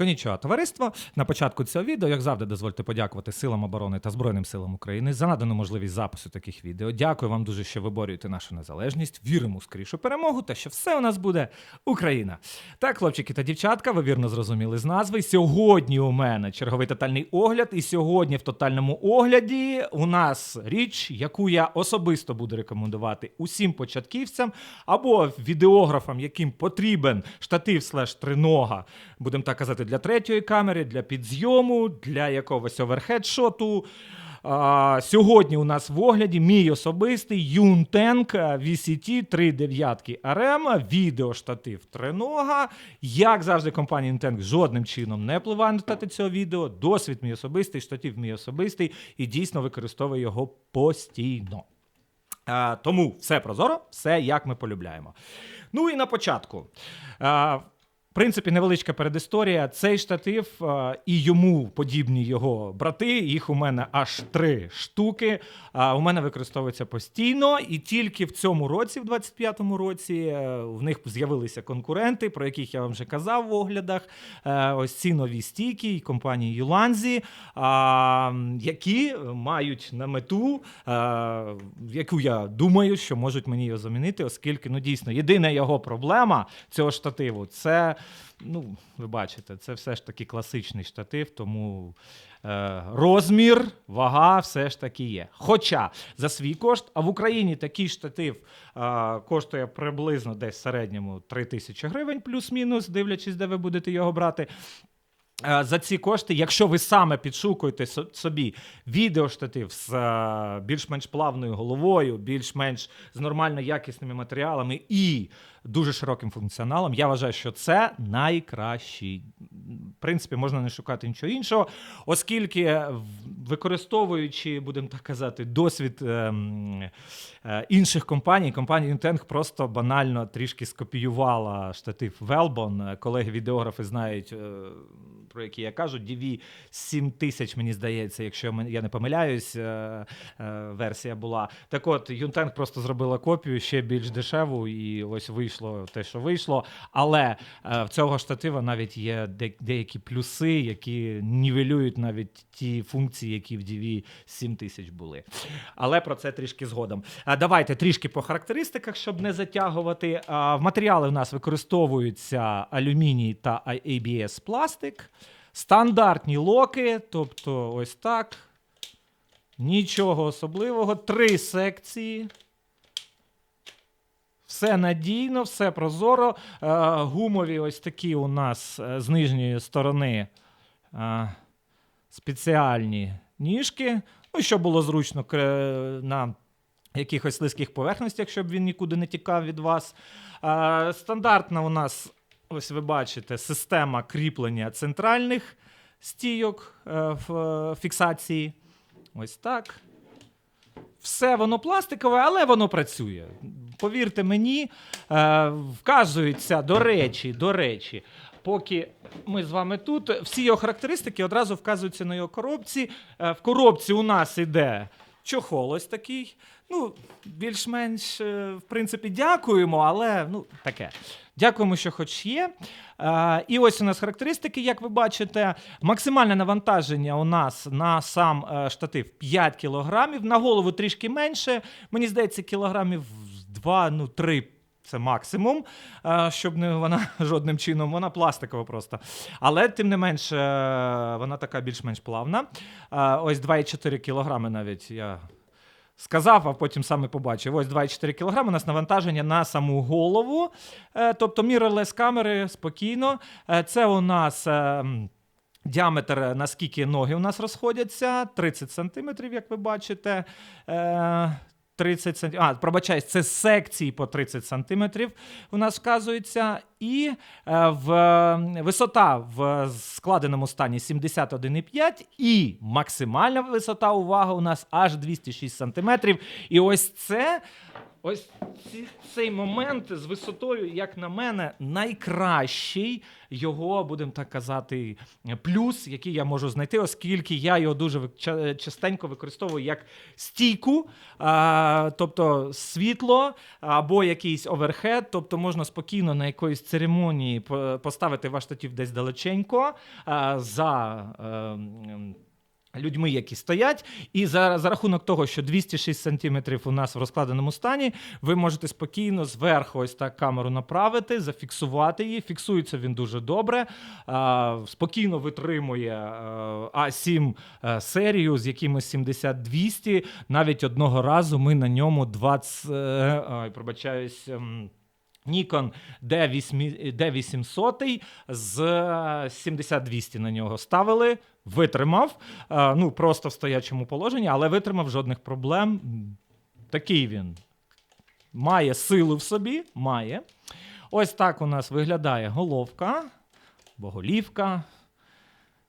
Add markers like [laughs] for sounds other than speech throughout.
Конічого товариство. На початку цього відео, як завжди, дозвольте подякувати силам оборони та Збройним силам України за надану можливість запису таких відео. Дякую вам дуже, що ви борюєте нашу незалежність. Віримо у скорішу перемогу та що все у нас буде Україна. Так, хлопчики та дівчатка, ви вірно зрозуміли з назви. Сьогодні у мене черговий тотальний огляд, і сьогодні в тотальному огляді у нас річ, яку я особисто буду рекомендувати усім початківцям або відеографам, яким потрібен штатив слеш тринога, будемо так казати, для третьої камери, для підзйому, для якогось оверхедшоту. А, сьогодні у нас в огляді мій особистий Юнтенк VCT 3 дев'ятки RM, відеоштатив тринога. Як завжди, компанія Юнтенк жодним чином не впливає на результати цього відео. Досвід мій особистий, штатив мій особистий і дійсно використовую його постійно. А, тому все прозоро, все як ми полюбляємо. Ну і на початку. А, принципі, невеличка передісторія. Цей штатив а, і йому подібні його брати. Їх у мене аж три штуки. У мене використовується постійно, і тільки в цьому році, в 25-му році, е, в них з'явилися конкуренти, про яких я вам вже казав в оглядах. Е, Ось ці нові стійки компанії Юланзі, які мають на мету, е, яку я думаю, що можуть мені його замінити, оскільки ну дійсно єдина його проблема цього штативу це. Ну, ви бачите, це все ж таки класичний штатив, тому е, розмір, вага все ж таки є. Хоча за свій кошт, а в Україні такий штатив е, коштує приблизно десь в середньому 3 тисячі гривень, плюс-мінус, дивлячись, де ви будете його брати. Е, За ці кошти, якщо ви саме підшукуєте собі відеоштатив з е, більш-менш плавною головою, більш-менш з нормально якісними матеріалами і дуже широким функціоналом, я вважаю, що це найкращий. В принципі, можна не шукати нічого іншого, оскільки, використовуючи, будемо так казати, досвід ем, е, інших компаній, компанія Nintendo просто банально трішки скопіювала штатив Велбон. Колеги-відеографи знають, е, про які я кажу. DV 7000, мені здається, якщо я не помиляюсь, е, е, версія була. Так от, Юнтенг просто зробила копію ще більш дешеву, і ось вийшло те, що вийшло. Але е, в цього штатива навіть є де- деякі плюси, які нівелюють навіть ті функції, які в DV 7000 були. Але про це трішки згодом. А, Давайте трішки по характеристиках, щоб не затягувати. А, В матеріали у нас використовуються алюміній та ABS пластик, стандартні локи, тобто ось так. Нічого особливого. Три секції. Все надійно, все прозоро. Е, Гумові ось такі у нас е, з нижньої сторони е, спеціальні ніжки. Ну, щоб було зручно на якихось слизьких поверхностях, щоб він нікуди не тікав від вас. Стандартна у нас, ось ви бачите, система кріплення центральних стійок фіксації. Ось так. Все воно пластикове, але воно працює. Повірте мені, е, вказується, до речі, до речі, поки ми з вами тут, всі його характеристики одразу вказуються на його коробці. Е, в коробці у нас іде чохол ось такий. Ну, більш-менш, е, в принципі, дякуємо, але ну, таке. Дякуємо, що хоч є. Е, і ось у нас характеристики, як ви бачите. Максимальне навантаження у нас на сам е, штатив 5 кілограмів, на голову трішки менше. Мені здається, кілограмів 2, ну 3 це максимум, е, щоб не вона [laughs] жодним чином, вона пластикова просто. Але тим не менш, е, вона така більш-менш плавна. Е, Ось 2,4 кілограми навіть я сказав, а потім саме побачив. Ось 2,4 кг у нас навантаження на саму голову. Е, Тобто mirrorless камери спокійно. Це у нас. Діаметр, наскільки ноги у нас розходяться, 30 сантиметрів, як ви бачите. Е, 30 см. А, пробачаюсь, це секції по 30 см у нас вказується. І е, в, висота в складеному стані 71,5 і максимальна висота, увага, у нас аж 206 см. І ось це ось ці, цей момент з висотою, як на мене, найкращий його, будемо так казати, плюс, який я можу знайти, оскільки я його дуже частенько використовую як стійку, а, тобто світло або якийсь оверхед, тобто можна спокійно на якоїсь церемонії по- поставити ваш штатів десь далеченько а, за. ем, Людьми, які стоять, і за, за рахунок того, що 206 сантиметрів у нас в розкладеному стані, ви можете спокійно зверху ось так камеру направити, зафіксувати її. Фіксується він дуже добре, а, спокійно витримує а, А7 е, серію з якимось 70-200. Навіть одного разу ми на ньому 20, е, ой, пробачаюсь. Nikon D8, D800 з 70-200 на нього ставили, витримав. е, Ну, просто в стоячому положенні, але витримав жодних проблем. Такий він. Має силу в собі, має. Ось так у нас виглядає головка, або голівка.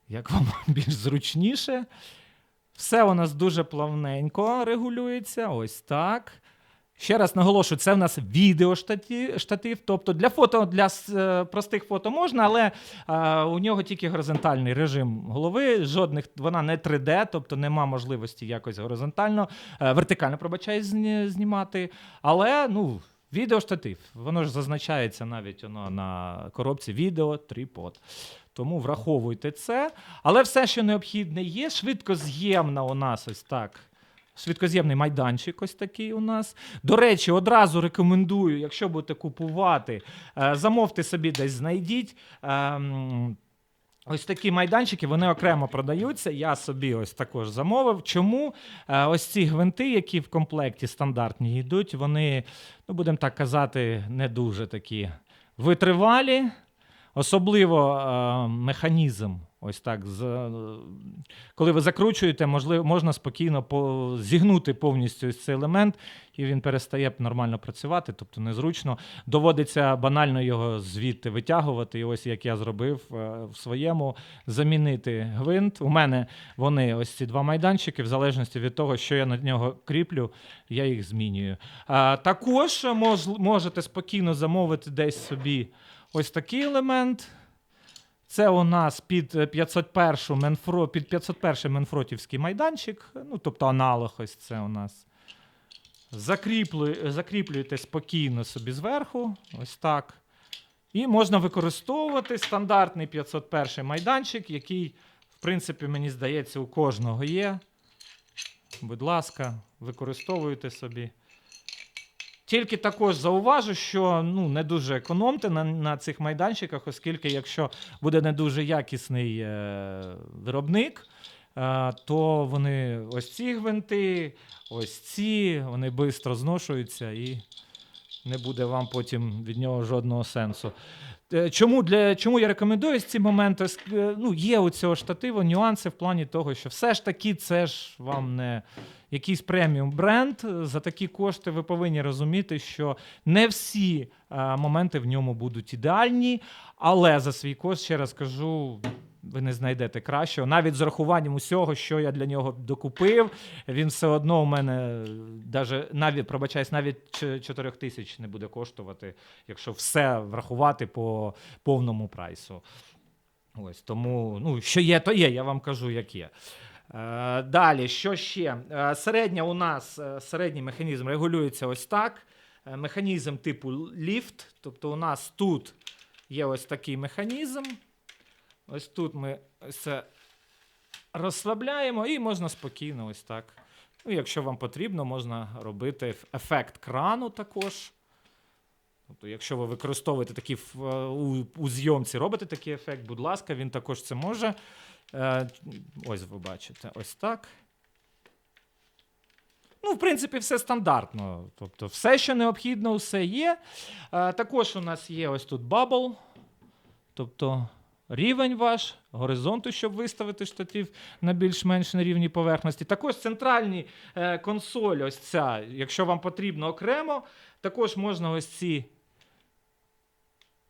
Як вам [laughs] більш зручніше. Все у нас дуже плавненько регулюється. Ось так. Ще раз наголошую, це в нас відеоштатив, штатив, тобто для фото, для е, простих фото можна, але е, у нього тільки горизонтальний режим голови, жодних, вона не 3D, тобто нема можливості якось горизонтально, е, вертикально, пробачаю, зні- знімати. Але ну, відеоштатив, воно ж зазначається навіть воно на коробці відео, трипод. Тому враховуйте це. Але все, що необхідне, є. Швидкоз'ємна у нас ось так. Швидкоз'ємний майданчик ось такий у нас. До речі, одразу рекомендую, якщо будете купувати, е, замовте собі десь знайдіть. Ем, Ось такі майданчики, вони окремо продаються. Я собі ось також замовив. Чому? Е, Ось ці гвинти, які в комплекті стандартні йдуть, вони, ну будемо так казати, не дуже такі витривалі. Особливо е, механізм, ось так, е, коли ви закручуєте, можливо, можна спокійно по, зігнути повністю ось цей елемент, і він перестає нормально працювати, тобто незручно. Доводиться банально його звідти витягувати. І ось як я зробив е, в своєму, замінити гвинт. У мене вони ось ці два майданчики, в залежності від того, що я на нього кріплю, я їх змінюю. А, також мож, можете спокійно замовити десь собі. Ось такий елемент. Це у нас під е, 501 Менфро, під 501 Менфротівський майданчик, ну тобто аналог ось це у нас. Закріплю, закріплюєте спокійно собі зверху, ось так. І можна використовувати стандартний 501 майданчик, який, в принципі, мені здається, у кожного є. Будь ласка, використовуйте собі. Тільки також зауважу, що ну, не дуже економте на, на цих майданчиках, оскільки якщо буде не дуже якісний е, виробник, е, то вони ось ці гвинти, ось ці, вони швидко зношуються і не буде вам потім від нього жодного сенсу. Е, Чому, для, чому я рекомендую ці моменти? Е, Ну, є у цього штативу нюанси в плані того, що все ж таки це ж вам не якийсь преміум бренд. За такі кошти ви повинні розуміти, що не всі е, моменти в ньому будуть ідеальні, але за свій кошт, ще раз кажу. Ви не знайдете кращого. Навіть з урахуванням усього, що я для нього докупив, він все одно у мене даже, навіть, пробачаюсь, навіть 4 тисяч не буде коштувати, якщо все врахувати по повному прайсу. Ось тому, ну, що є, то є, я вам кажу, як є. Е, далі, що ще? Е, середня у нас е, середній механізм регулюється ось так. Механізм типу ліфт. Тобто у нас тут є ось такий механізм. Ось тут ми це розслабляємо і можна спокійно ось так. Ну, якщо вам потрібно, можна робити ефект крану також. Тобто, якщо ви використовуєте такі е, у, у зйомці, робите такий ефект, будь ласка, він також це може. Е, ось ви бачите, ось так. Ну, в принципі, все стандартно. Тобто, все, що необхідно, все є. Е, також у нас є ось тут бабл. Тобто рівень ваш, горизонту, щоб виставити штатив на більш-менш на рівній поверхності. Також центральні е, консоль, ось ця, якщо вам потрібно окремо, також можна ось ці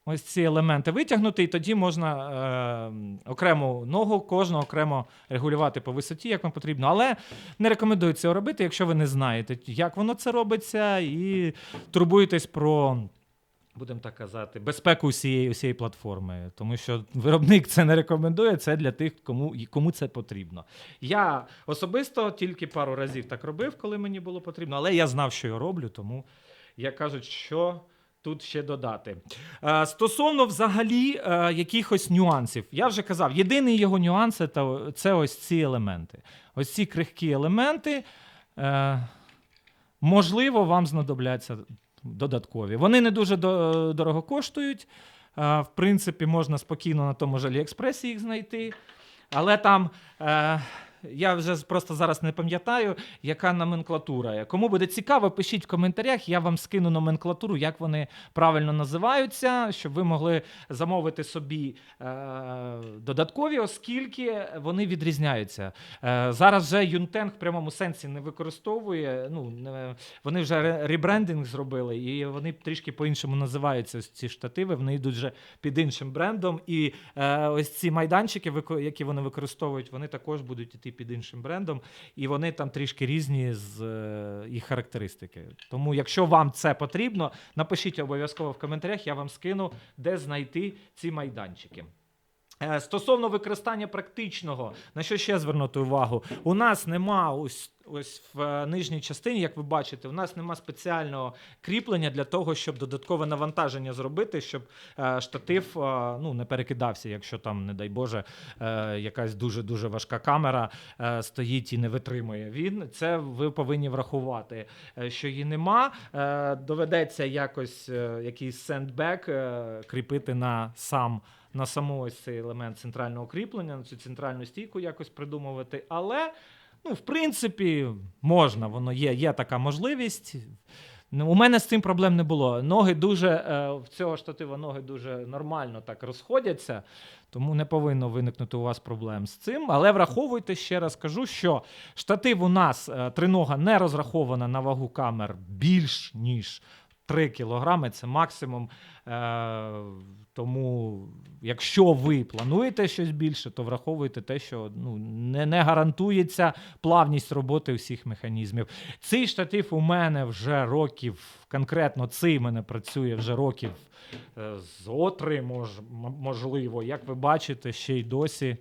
ось ці елементи витягнути, і тоді можна е, окрему ногу, кожну окремо регулювати по висоті, як вам потрібно. Але не рекомендую цього робити, якщо ви не знаєте, як воно це робиться, і турбуєтесь про. Будемо так казати, безпеку усієї, усієї платформи, тому що виробник це не рекомендує, це для тих, кому, кому це потрібно. Я особисто тільки пару разів так робив, коли мені було потрібно, але я знав, що я роблю, тому як кажуть, що тут ще додати. Е, стосовно взагалі е, якихось нюансів, я вже казав, єдиний його нюанс це, ось ці елементи. Ось ці крихкі елементи. Е, можливо, вам знадобляться додаткові. Вони не дуже дорого коштують. Е, в принципі, можна спокійно на тому ж Аліекспресі їх знайти. Але там. Я вже просто зараз не пам'ятаю, яка номенклатура. Кому буде цікаво, пишіть в коментарях. Я вам скину номенклатуру, як вони правильно називаються, щоб ви могли замовити собі е, додаткові, оскільки вони відрізняються. Е, зараз вже Юнтенг в прямому сенсі не використовує. Ну, не, вони вже ре- ребрендинг зробили, і вони трішки по-іншому називаються ось ці штативи. Вони йдуть вже під іншим брендом. І е, ось ці майданчики, які вони використовують, вони також будуть іти під іншим брендом, і вони там трішки різні з е, їх характеристики. Тому, якщо вам це потрібно, напишіть обов'язково в коментарях, я вам скину, де знайти ці майданчики. Е, Стосовно використання практичного, на що ще звернути увагу? У нас нема ось, ось в е, нижній частині, як ви бачите, у нас нема спеціального кріплення для того, щоб додаткове навантаження зробити, щоб е, штатив ну, не перекидався, якщо там, не дай Боже, якась дуже дуже важка камера стоїть і не витримує. Він це ви повинні врахувати, що її нема. Доведеться якось якийсь сендбек кріпити на сам на саму ось цей елемент центрального кріплення, на цю центральну стійку якось придумувати. Але, ну, в принципі, можна, воно є, є така можливість. Ну, у мене з цим проблем не було. Ноги дуже е, в цього штатива ноги дуже нормально так розходяться, тому не повинно виникнути у вас проблем з цим. Але враховуйте ще раз кажу, що штатив у нас е, тринога не розрахована на вагу камер більш ніж 3 кілограми. Це максимум. Е, тому, якщо ви плануєте щось більше, то враховуйте те, що ну, не, не гарантується плавність роботи всіх механізмів. Цей штатив у мене вже років, конкретно цей мене працює вже років е, зо три, мож, можливо. Як ви бачите, ще й досі.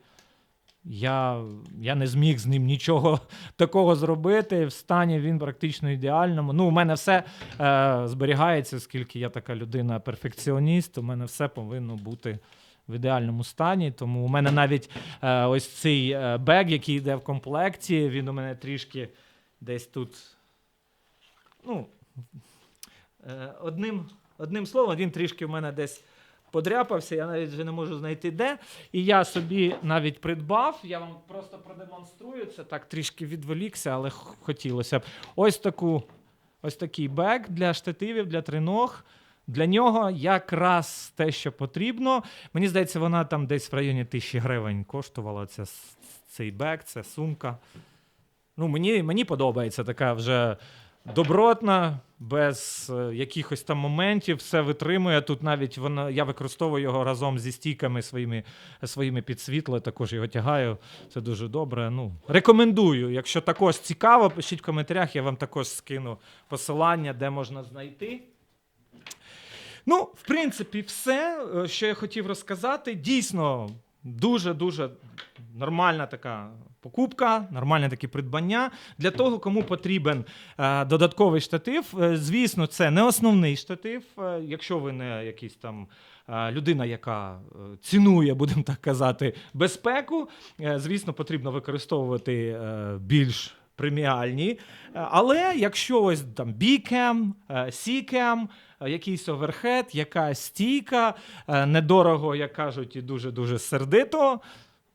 Я, я не зміг з ним нічого [laughs] такого зробити. В стані він практично ідеальному. Ну, у мене все е, зберігається, оскільки я така людина перфекціоніст. У мене все повинно бути в ідеальному стані. Тому у мене навіть е, ось цей е, бег, який йде в комплекті, він у мене трішки десь тут. Ну, е, одним, одним словом, він трішки в мене десь подряпався, я навіть вже не можу знайти де. І я собі навіть придбав. Я вам просто продемонструю це так трішки відволікся, але хотілося б. Ось таку, ось такий бек для штативів, для триног. Для нього якраз те, що потрібно. Мені здається, вона там десь в районі тисячі гривень коштувала. Ця, цей бек, ця сумка. Ну, мені, мені подобається така вже добротна, без е, якихось там моментів, все витримує. Тут навіть вона, я використовую його разом зі стійками своїми, своїми під світло, також його тягаю. Це дуже добре. Ну, рекомендую. Якщо також цікаво, пишіть в коментарях, я вам також скину посилання, де можна знайти. Ну, в принципі, все, е, що я хотів розказати. Дійсно, дуже-дуже нормальна така покупка, нормальне таке придбання. Для того, кому потрібен е, додатковий штатив. Е, звісно, це не основний штатив. Е, якщо ви не якийсь там. е, Людина, яка е, цінує, будемо так казати, безпеку, е, звісно, потрібно використовувати більш преміальні. Але якщо ось там бікем, сікем, якийсь оверхед, якась стійка, недорого, як кажуть, і дуже-дуже сердито.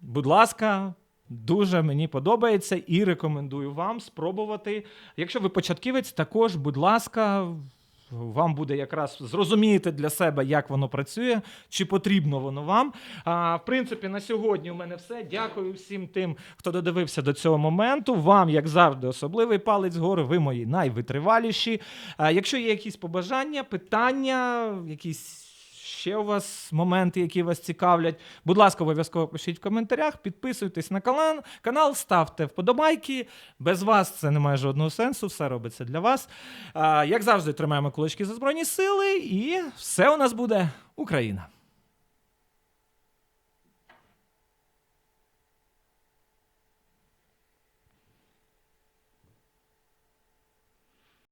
Будь ласка, дуже мені подобається і рекомендую вам спробувати. Якщо ви початківець, також, будь ласка, вам буде якраз зрозуміти для себе, як воно працює, чи потрібно воно вам. А, в принципі, на сьогодні у мене все. Дякую всім тим, хто додивився до цього моменту. Вам, як завжди, особливий палець вгору, ви мої найвитриваліші. А, якщо є якісь побажання, питання, якісь ще у вас моменти, які вас цікавлять. Будь ласка, обов'язково пишіть в коментарях, підписуйтесь на канал, ставте вподобайки. Без вас це не має жодного сенсу, все робиться для вас. Як завжди, тримаємо кулачки за Збройні Сили, і все у нас буде Україна.